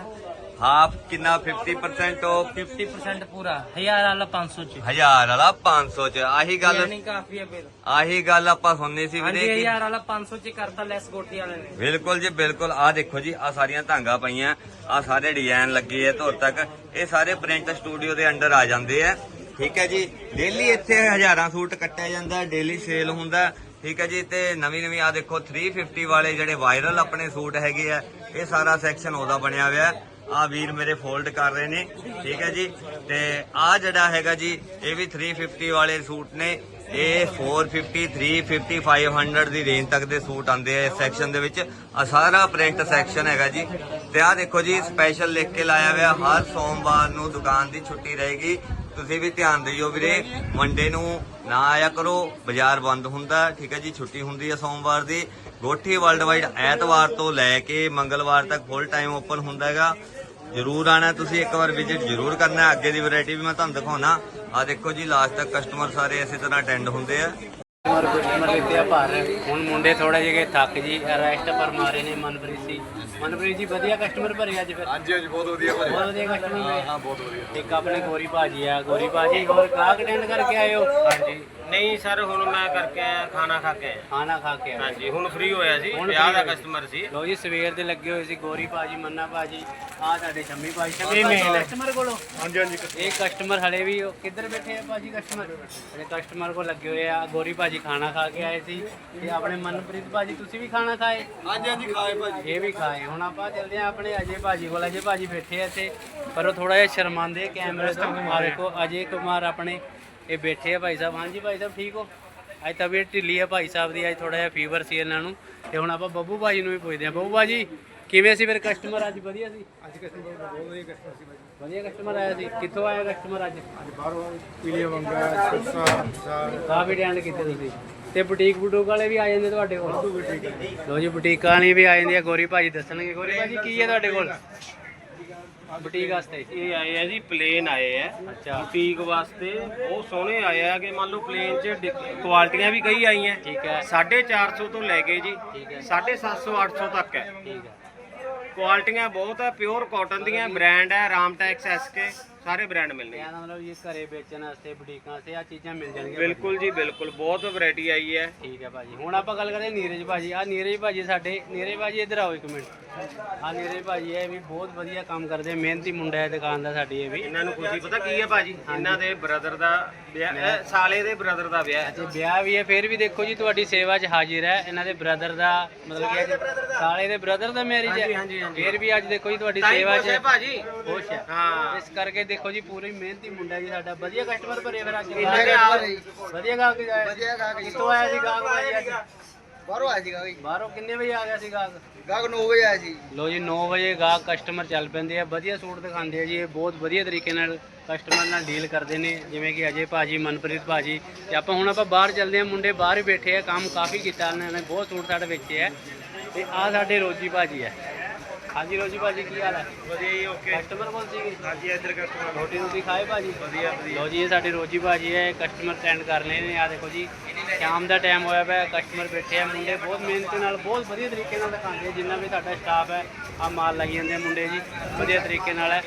ਹਾਫ ਕਿੰਨਾ? 50% ਆਫ 50% ਪੂਰਾ। 1000 ਵਾਲਾ 500 ਚ। ਹਜ਼ਾਰ ਵਾਲਾ 500 ਚ। ਆਹੀ ਗੱਲ ਯਾਨੀ ਕਾਫੀ ਹੈ ਵੀਰ ਆਹੀ ਗੱਲ ਆਪਾਂ ਸੁਣਨੀ ਸੀ ਵੀਰੇ ਕਿ 1000 ਵਾਲਾ 500 ਚ ਕਰਤਾ ਲੈਸ ਗੋਟੀ ਵਾਲੇ ਨੇ। ਬਿਲਕੁਲ ਜੀ ਬਿਲਕੁਲ। ਆਹ ਦੇਖੋ ਜੀ ਆਹ ਸਾਰੀਆਂ ਧਾਂਗਾ ਪਈਆਂ। ਆਹ ਸਾਰੇ ਡਿਜ਼ਾਈਨ ਲੱਗੇ ਆ ਧੁਰ ਤੱਕ। ਇਹ ਸਾਰੇ ਪ੍ਰਿੰਟ ਸਟੂਡੀਓ ਦੇ ਅੰਡਰ ਆ ਜਾਂਦੇ ਆ। ਠੀਕ ਹੈ ਜੀ। ਡੇਲੀ ਇੱਥੇ ਹਜ਼ਾਰਾਂ ਸੂਟ ਕੱਟਿਆ ਜਾਂਦਾ ਡੇਲੀ ਸੇਲ ਹੁੰਦਾ। ਠੀਕ ਹੈ ਜੀ ਤੇ ਨਵੀਂ ਨਵੀਂ ਆ ਦੇਖੋ 350 ਵਾਲੇ ਜਿਹੜੇ ਵਾਇਰਲ ਆਪਣੇ ਸੂਟ ਹੈਗੇ ਆ ਇਹ ਸਾਰਾ ਸੈਕਸ਼ਨ ਉਹਦਾ ਬਣਿਆ ਹੋਇਆ। ਆ ਵੀਰ ਮੇਰੇ ਫੋਲਡ ਕਰ ਰਹੇ ਨੇ, ਠੀਕ ਹੈ ਜੀ? ਤੇ ਆ ਜਿਹੜਾ ਹੈਗਾ ਜੀ, ਇਹ ਵੀ 350 ਵਾਲੇ ਸੂਟ ਨੇ। ਇਹ 450 350 500 ਦੀ ਰੇਂਜ ਤੱਕ ਦੇ ਸੂਟ ਆਉਂਦੇ ਆ ਇਸ ਸੈਕਸ਼ਨ ਦੇ ਵਿੱਚ। ਆ ਸਾਰਾ ਪ੍ਰਿੰਟ ਸੈਕਸ਼ਨ ਹੈਗਾ ਜੀ। ਤੇ ਆ ਦੇਖੋ ਜੀ ਸਪੈਸ਼ਲ ਲਿਖ ਕੇ ਲਾਇਆ ਹੋਇਆ, ਹਰ ਸੋਮਵਾਰ ਨੂੰ ਦੁਕਾਨ ਦੀ ਛੁੱਟੀ ਰਹੇਗੀ। ਤੁਸੀਂ ਵੀ ਧਿਆਨ ਦਿਓ ਵੀਰੇ ਮੰਡੇ ਨੂੰ ਨਾ ਆਇਆ ਕਰੋ, ਬਾਜ਼ਾਰ ਬੰਦ ਹੁੰਦਾ, ਠੀਕ ਹੈ ਜੀ? ਛੁੱਟੀ ਹੁੰਦੀ ਹੈ ਸੋਮਵਾਰ ਦੀ। ਗੋਠੀ ਵਰਲਡ ਵਾਈਡ ਐਤਵਾਰ ਤੋਂ ਲੈ ਕੇ ਮੰਗਲਵਾਰ ਤੱਕ ਫੁੱਲ ਟਾਈਮ ਓਪਨ ਹੁੰਦਾ ਹੈਗਾ। ਜਰੂਰ ਆਣਾ ਤੁਸੀਂ ਇੱਕ ਵਾਰ ਵਿਜ਼ਿਟ ਜਰੂਰ ਕਰਨਾ ਹੈ। ਅੱਗੇ ਦੀ ਵੈਰਾਈਟੀ ਵੀ ਮੈਂ ਤੁਹਾਨੂੰ ਦਿਖਾਉਣਾ। ਆ ਦੇਖੋ ਜੀ ਲਾਸਟ ਤੱਕ ਕਸਟਮਰ ਸਾਰੇ ਇਸੇ ਤਰ੍ਹਾਂ ਅਟੈਂਡ ਹੁੰਦੇ ਆ। ਕਸਟਮਰ ਕਸਟਮਰ ਲਿੱਤੇ ਆ ਭਰ। ਹੁਣ ਮੁੰਡੇ ਥੋੜਾ ਜਿਹੇ ਥੱਕ ਜੀ ਰੈਸਟ ਪਰ ਮਾਰੇ ਨੇ ਮਨਪ੍ਰੀਤ ਸੀ ਮਨਪ੍ਰੀਤ ਜੀ ਵਧੀਆ ਕਸਟਮਰ ਭਰੇ ਅੱਜ ਫਿਰ? ਹਾਂਜੀ ਹਾਂਜੀ ਬਹੁਤ ਵਧੀਆ ਭਾਜੀ ਬਹੁਤ ਵਧੀਆ ਕਸਟਮਰ ਭਰੇ ਹਾਂ ਬਹੁਤ ਵਧੀਆ। ਇੱਕ ਆਪਣੇ ਗੋਰੀ ਭਾਜੀ ਆ ਗੋਰੀ ਭਾਜੀ ਹੋਰ ਕਾਹ ਅਟੈਂਡ ਕਰਕੇ ਆਏ ਹੋ? ਹਾਂਜੀ। ਨਹੀਂ ਸਰ ਹੁਣ ਮੈਂ ਕਰਕੇ ਆਇਆ ਖਾਣਾ ਖਾ ਕੇ ਆਇਆ। ਖਾਣਾ ਖਾ ਕੇ ਆਏ ਹਾਂਜੀ ਹੁਣ ਫ੍ਰੀ ਹੋਇਆ ਸੀ ਹੁਣ ਵਿਆਹ ਦਾ ਹੋਏ। ਕਸਟਮਰ ਸੀ। ਲੋ ਜੀ ਸਵੇਰ ਦੇ ਲੱਗੇ ਹੋਏ ਸੀ ਗੋਰੀ ਭਾਜੀ ਮੰਨਾ ਭਾਜੀ ਆ ਸਾਡੇ ਸ਼ੰਮੀ ਭਾਜੀ। ਸ਼ੰਮੀ ਮੇਲ ਕਸਟਮਰ ਕੋਲੋਂ? ਹਾਂਜੀ ਹਾਂਜੀ ਇਹ ਕਸਟਮਰ ਹਲੇ ਵੀ ਉਹ ਕਿੱਧਰ ਬੈਠੇ ਆ ਭਾਜੀ ਕਸਟਮਰ ਇਹ ਕਸਟਮਰ ਕੋਲ ਲੱਗੇ ਹੋਏ ਆ। ਗੋਰੀ ਭਾਜੀ ਖਾਣਾ ਖਾ ਕੇ ਆਏ ਸੀ। ਤੇ ਆਪਣੇ ਮਨਪ੍ਰੀਤ ਭਾਜੀ ਤੁਸੀਂ ਵੀ ਖਾਣਾ ਖਾਏ? ਹਾਂਜੀ ਹਾਂਜੀ ਖਾਏ ਭਾਜੀ। ਇਹ ਵੀ ਖਾਏ। ਹੁਣ ਆਪਾਂ ਚੱਲਦੇ ਆ ਆਪਣੇ ਅਜੇ ਭਾਜੀ ਕੋਲ। ਅਜੇ ਭਾਜੀ ਬੈਠੇ ਆ ਇੱਥੇ। ਪਰ ਉਹ ਥੋੜਾ ਜਿਹਾ ਸ਼ਰਮਾਂਦੇ ਕੈਮਰੇ ਤੋਂ। ਆ ਦੇਖੋ ਅਜੇ ਕੁਮਾਰ ਆਪਣੇ ਇਹ ਬੈਠੇ ਆ ਭਾਈ ਸਾਹਿਬ। ਹਾਂਜੀ ਭਾਈ ਸਾਹਿਬ ਠੀਕ ਹੋ? ਅੱਜ ਤਬੀਅਤ ਢਿੱਲੀ ਹੈ ਭਾਈ ਸਾਹਿਬ ਦੀ ਅੱਜ ਥੋੜਾ ਜਿਹਾ ਫੀਵਰ ਸੀ ਇਹਨਾਂ ਨੂੰ। ਤੇ ਹੁਣ ਆਪਾਂ ਬੱਬੂ ਭਾਜੀ ਨੂੰ ਵੀ ਪੁੱਛਦੇ ਆ ਬੱਬੂ ਭਾਜੀ ਕਿਵੇਂ ਸੀ ਫਿਰ ਕਸਟਮਰ ਅੱਜ? ਵਧੀਆ ਸੀ? ਅੱਜ ਕਸਟਮਰ ਬਹੁਤ ਵਧੀਆ ਕਸਟਮਰ ਸੀ ਭਾਜੀ। ਵਧੀਆ ਕਸਟਮਰ ਆਇਆ ਸੀ? ਕਿੱਥੋਂ ਆਇਆ ਕਸਟਮਰ ਅੱਜ? ਪੀਲੀਆ ਵੰਗਾ ਸੁਸਾ ਕਾਫੀ ਟਾਈਮ ਕੀਤੇ ਤੁਸੀਂ। ਤੇ ਬੁਟੀਕ ਬੁਟੂਕ ਵਾਲੇ ਵੀ ਆ ਜਾਂਦੇ ਤੁਹਾਡੇ ਕੋਲ? ਲੋ ਜੀ। ਬੁਟੀਕਾਂ ਵਾਲੀ ਵੀ ਆ ਜਾਂਦੀ ਆ। ਗੋਰੀ ਭਾਜੀ ਦੱਸਣਗੇ। ਗੋਰੀ ਭਾਜੀ ਕੀ ਹੈ ਤੁਹਾਡੇ ਕੋਲ? ਬੁਟੀਕ ਵਾਸਤੇ? ਇਹ ਆਏ ਆ ਜੀ ਪਲੇਨ ਆਏ ਆ। ਅੱਛਾ। ਬੁਟੀਕ ਵਾਸਤੇ ਉਹ ਸੋਹਣੇ ਆਏ ਆ ਕਿ ਮੰਨ ਲਓ ਪਲੇਨ 'ਚ ਡਿ- ਕੁਆਲਟੀਆਂ ਵੀ ਕਈ ਆਈਆਂ। ਠੀਕ ਹੈ। 450 ਤੋਂ ਲੈ ਕੇ ਜੀ ਠੀਕ ਹੈ। 750 800 ਤੱਕ ਹੈ। ਠੀਕ ਹੈ। ਕੁਆਲਟੀਆਂ ਬਹੁਤ ਹੈ ਪਿਓਰ ਕਾਟਨ ਦੀਆਂ ਬ੍ਰਾਂਡ ਹੈ ਰਾਮਟੈਕਸ ਐਸਕੇ ਸਾਰੇ ਬ੍ਰਾਂਡ ਮਿਲਣੇ ਇਹਦਾ ਮਤਲਬ ਇਹ ਘਰੇ ਵੇਚਣ ਵਾਸਤੇ ਬੁਟੀਕਾਂ ਵਾਸਤੇ ਆ ਚੀਜ਼ਾਂ ਮਿਲ ਜਾਣਗੀਆਂ ਬਿਲਕੁਲ ਜੀ ਬਿਲਕੁਲ। ਬਹੁਤ ਵੈਰਾਈਟੀ ਆਈ ਹੈ। ਠੀਕ ਹੈ ਭਾਜੀ। ਹੁਣ ਆਪਾਂ ਗੱਲ ਕਰਦੇ ਨੀਰਜ ਭਾਜੀ। ਆ ਨੀਰਜ ਭਾਜੀ ਸਾਡੇ ਨੀਰਜ ਭਾਜੀ ਇੱਧਰ ਆਓ ਇੱਕ ਮਿੰਟ। ਆ ਨੀਰਜ ਭਾਜੀ ਇਹ ਵੀ ਬਹੁਤ ਵਧੀਆ ਕੰਮ ਕਰਦੇ ਮਿਹਨਤੀ ਮੁੰਡਾ ਹੈ ਦੁਕਾਨ ਦਾ ਸਾਡੀ ਇਹ ਵੀ। ਇਹਨਾਂ ਨੂੰ ਖੁਸ਼ੀ ਪਤਾ ਕੀ ਹੈ ਭਾਜੀ? ਇਹਨਾਂ ਦੇ ਬ੍ਰਦਰ ਦਾ ਵਿਆਹ ਇਹ ਸਾਲੇ ਦੇ ਬ੍ਰਦਰ ਦਾ ਵਿਆਹ ਹੈ। ਤੇ ਵਿਆਹ ਵੀ ਹੈ। ਫਿਰ ਵੀ ਦੇਖੋ ਜੀ ਤੁਹਾਡੀ ਸੇਵਾ 'ਚ ਹਾਜ਼ਰ ਹੈ। ਇਹਨਾਂ ਦੇ ਬ੍ਰਦਰ ਦਾ ਮਤਲਬ ਕਿ ਸਾਲੇ ਦੇ ਬ੍ਰਦਰ ਦਾ ਮੈਰਿਜ ਹਾਂਜੀ, ਹੈ ਹਾਂਜੀ। ਫਿਰ ਵੀ ਅੱਜ ਦੇਖੋ ਜੀ ਤੁਹਾਡੀ ਸੇਵਾ 'ਚ ਭਾਜੀ। ਖੁਸ਼ ਹੈ। ਹਾਂ। ਇਸ ਕਰਕੇ ਦੇਖੋ ਜੀ ਪੂਰੀ ਮਿਹਨਤੀ ਮੁੰਡਾ ਜੀ ਸਾਡਾ। ਵਧੀਆ ਕਸਟਮਰ ਭਰੇ ਫਿਰ ਅੱਜ। ਵਧੀਆ ਗਾਹਕ ਆਇਆ ਵਧੀਆ ਗਾਹਕ ਕਿੱਥੋਂ ਆਇਆ ਸੀ ਗਾਹਕ? ਭਾਜੀ ਅੱਜ ਬਾਹਰੋਂ ਆਇਆ ਸੀਗਾ ਬਈ ਬਾਹਰੋਂ ਕਿੰਨੇ ਵਜੇ ਆ ਗਿਆ ਸੀ ਗਾਹਕ? ਗਾਹਕ 9 ਵਜੇ ਆਇਆ ਸੀ। ਲੋ ਜੀ 9 ਵਜੇ ਗਾਹਕ ਕਸਟਮਰ ਚੱਲ ਪੈਂਦੇ ਆ। ਵਧੀਆ ਸੂਟ ਦਿਖਾਉਂਦੇ ਆ ਜੀ। ਇਹ ਬਹੁਤ ਵਧੀਆ ਤਰੀਕੇ ਨਾਲ ਕਸਟਮਰ ਨਾਲ ਡੀਲ ਕਰਦੇ ਨੇ। ਜਿਵੇਂ ਕਿ ਅਜੇ ਭਾਜੀ ਮਨਪ੍ਰੀਤ ਭਾਜੀ। ਤੇ ਆਪਾਂ ਹੁਣ ਆਪਾਂ ਬਾਹਰ ਚੱਲਦੇ ਆ। ਮੁੰਡੇ ਬਾਹਰ ਹੀ ਬੈਠੇ ਆ। ਕੰਮ ਕਾਫੀ ਕੀਤਾ ਇਹਨਾਂ ਨੇ। ਬਹੁਤ ਸੂਟ ਸਾਡੇ ਵੇਚੇ ਆ ਤੇ ਆ ਸਾਡੇ ਰੋਜੀ ਭਾਜੀ ਆ। ਹਾਂਜੀ ਰੋਜੀ ਭਾਜੀ ਕੀ ਹਾਲ ਹੈ ਵਧੀਆ ਜੀ ਓਕੇ ਕਸਟਮਰ ਕੋਲ ਸੀਗੇ? ਹਾਂਜੀ ਇੱਧਰ ਕਸਟਮਰ ਰੋਟੀ ਤੁਸੀਂ ਖਾਏ ਭਾਜੀ? ਵਧੀਆ ਵਧੀਆ। ਲੋ ਜੀ ਇਹ ਸਾਡੇ ਰੋਜੀ ਭਾਜੀ ਹੈ ਕਸਟਮਰ ਅਟੈਂਡ ਕਰ ਰਹੇ ਨੇ। ਆ ਦੇਖੋ ਜੀ ਸ਼ਾਮ ਦਾ ਟਾਈਮ ਹੋਇਆ ਪਿਆ ਕਸਟਮਰ ਬੈਠੇ ਆ ਮੁੰਡੇ। ਬਹੁਤ ਮਿਹਨਤ ਨਾਲ ਬਹੁਤ ਵਧੀਆ ਤਰੀਕੇ ਨਾਲ ਦਿਖਾਉਂਦੇ ਜਿੰਨਾ ਵੀ ਸਾਡਾ ਸਟਾਫ ਹੈ ਆ ਮਾਲ ਲਾਈ ਜਾਂਦੇ ਆ ਮੁੰਡੇ ਜੀ। ਵਧੀਆ ਤਰੀਕੇ ਨਾਲ ਹੈ